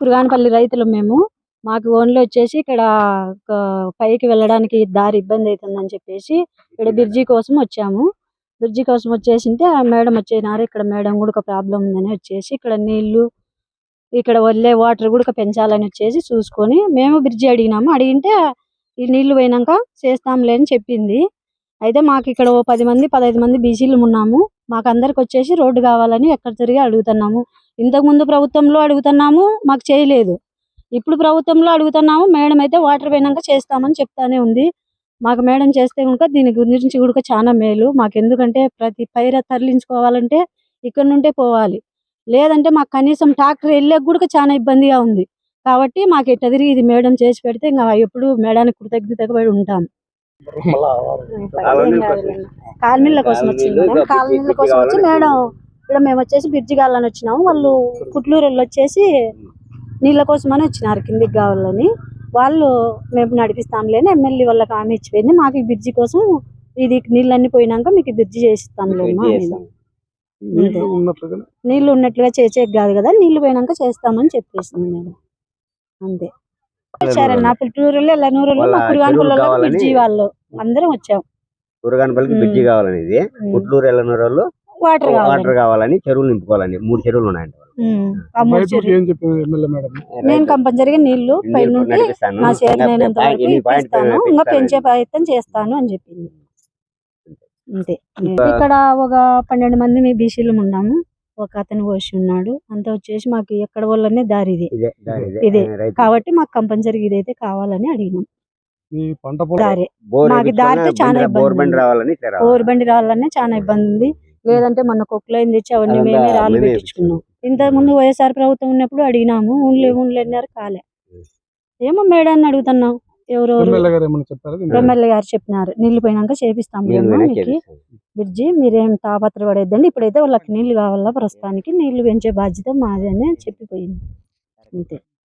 కురగానపల్లి రైతులు మేము. మాకు ఓన్లీ వచ్చేసి ఇక్కడ ఒక పైకి వెళ్ళడానికి దారి ఇబ్బంది అవుతుందని చెప్పేసి ఇక్కడ బ్రిడ్జి కోసం వచ్చాము. బ్రిడ్జి కోసం వచ్చేసింటే ఆ మేడం వచ్చేనారు ఇక్కడ మేడం కూడా ఒక ప్రాబ్లం ఉందని వచ్చేసి ఇక్కడ నీళ్ళు ఇక్కడ వదిలే వాటర్ కూడా పెంచాలని వచ్చేసి చూసుకొని మేము బ్రిడ్జి అడిగినాము. అడిగింటే ఈ నీళ్ళు పోయినాక చేస్తాంలే అని చెప్పింది. అయితే మాకు ఇక్కడ ఓ పది మంది పదహైదు మంది బీసీలు ఉన్నాము. మాకు అందరికి వచ్చేసి రోడ్డు కావాలని ఎక్కడ తిరిగి అడుగుతున్నాము. ఇంతకు ముందు ప్రభుత్వంలో అడుగుతున్నాము మాకు చేయలేదు. ఇప్పుడు ప్రభుత్వంలో అడుగుతున్నాము మేడం అయితే వాటర్ పోయినాక చేస్తామని చెప్తానే ఉంది. మాకు మేడం చేస్తే కనుక దీని గురించి కూడా చాలా మేలు. మాకు ఎందుకంటే ప్రతి పైర తరలించుకోవాలంటే ఇక్కడ నుండే పోవాలి. లేదంటే మాకు కనీసం ట్రాక్టర్ వెళ్ళే కూడా చాలా ఇబ్బందిగా ఉంది. కాబట్టి మాకు ఎట్ట తిరిగి ఇది మేడం చేసి పెడితే ఇంకా ఎప్పుడు మేడానికి కృతజ్ఞతగా పడి ఉంటాం కాలనీల కోసం వచ్చింది కాలనీల కోసం వచ్చి మేడం. ఇక్కడ మేము వచ్చేసి బ్రిడ్జి కావాలని వచ్చినాము. వాళ్ళు పుట్లూరు వాళ్ళు వచ్చేసి నీళ్ళ కోసమని వచ్చినారు కిందికి కావాలని. వాళ్ళు మేము నడిపిస్తాంలేని ఎమ్మెల్యే వాళ్ళకి హామీ ఇచ్చిపోయింది. మాకు బ్రిడ్జి కోసం ఇది నీళ్ళన్నీ పోయినాక మీకు బ్రిడ్జి చేసిస్తాంలేమా బ్రిడ్జి చేస్తాం. అంతే. ఉన్నట్లుగా నీళ్ళు ఉన్నట్లుగా చేసేది కాదు కదా నీళ్ళు పోయినాక చేస్తామని చెప్పేసింది మేడం. అంతే. వచ్చారన్న పుట్టూరులో ఎల్లనూరులో మా కురుగాని చెరువులు పిల్లలు కావాలని- బ్రిడ్జి వాళ్ళు. అందరం వచ్చాం. కురగానపల్లికి బ్రిడ్జి. కావాలని పుట్లూరు ఎల్లనూరు వాళ్ళు వాటర్ వాటర్ కావాలి కావాలని చెరువులు నింపుకోవాలని మూడు చెరువులు ఉన్నాయంట మేడం నేను కంపల్సరిగా నీళ్ళు నీళ్ళు పై నుండి నడిపిస్తాను. నా చేతనైనంత ఇంకా వరకు. పెంచే ప్రయత్నం చేస్తాను అని చెప్పింది. అంతే. ఇక్కడ ఒక పన్నెండు మంది మీ బీసీలు ఉన్నాము. ఒక అతను వచ్చి ఉన్నాడు. అంతా వచ్చేసి మాకు ఎక్కడ వాళ్ళనే దారి ఇది. ఇదే. కాబట్టి మాకు కంపల్సరీ ఇదైతే కావాలని అడిగినాం. ఈ పంట పొలం దారి. మాకు దారితో చాలా బండి- ఇబ్బంది బండి రావాలనే చాలా ఇబ్బంది ఉంది. లేదంటే మొన్న కుక్కలైన తెచ్చి అవన్నీ మేమే రాళ్ళు పెట్టించుకున్నాం. ఇంతకు ముందు వైఎస్ఆర్ ప్రభుత్వం ఉన్నప్పుడు అడిగినాము ఊన్లే ఊన్లే అన్నారు కాలే. ఏమో మేడాన్ని అడుగుతున్నాం ఎవరెవరు ఎమ్మెల్యే గారు చెప్పినారు నీళ్ళు పోయినాక చేపిస్తాం మీకు. బ్రిడ్జి మీరేం తాపత్ర పడేద్దండి ఇప్పుడైతే వాళ్ళకి నీళ్ళు కావాలా ప్రస్తుతానికి నీళ్ళు పెంచే బాధ్యత మాది అని చెప్పిపోయింది. అంతే.